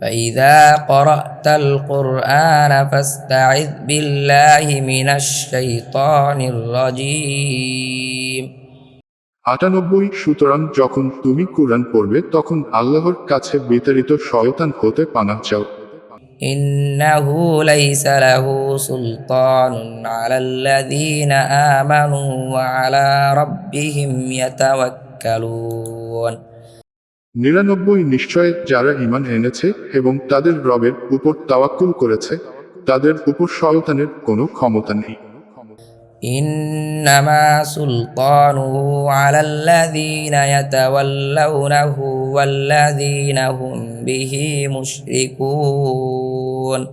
فإذا قرأت القرآن فاستعذ بالله من الشيطان الرجيم আটানব্বই সুতরাং যখন তুমি কোরআন পড়বে তখন আল্লাহর কাছে বিতাড়িত শয়তান হতে পানা চাও إنه ليس له سلطان على الذين آمنوا وعلى ربهم يتوكلون নিরানব্বই নিশ্চয় যারা ইমান এনেছে এবং তাদের রবের উপর তাওয়াক্কুল করেছে তাদের উপর শয়তানের কোনো ক্ষমতা নেই إنما سلطانه على الذين يتولونه والذين هم به مشركون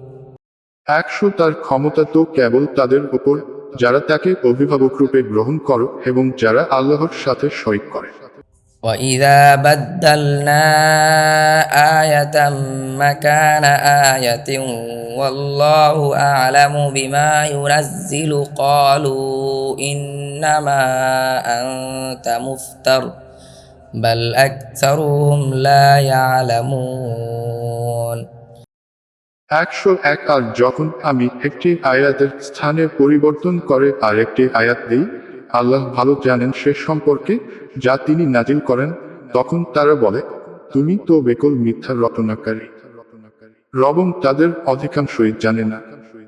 একশো তার ক্ষমতা তো কেবল তাদের উপর যারা তাকে অভিভাবক রূপে গ্রহণ করো এবং যারা আল্লাহর সাথে শরিক করে وإذا بدلنا آية مكان آية والله أعلم بما ينزل قالوا إنما أنت مفتر بل أكثرهم لا يعلمون একশো এক আর যখন আমি একটি আয়াতের স্থানে পরিবর্তন করে আর একটি আয়াত দিই আল্লাহ ভালো জানেন সে সম্পর্কে, যা তিনি নাজিল করেন। তখন তারা বলে, তুমি তো বেকল মিথ্যা রটনাকারী রবং তাদের অধিকাংশই জানে না।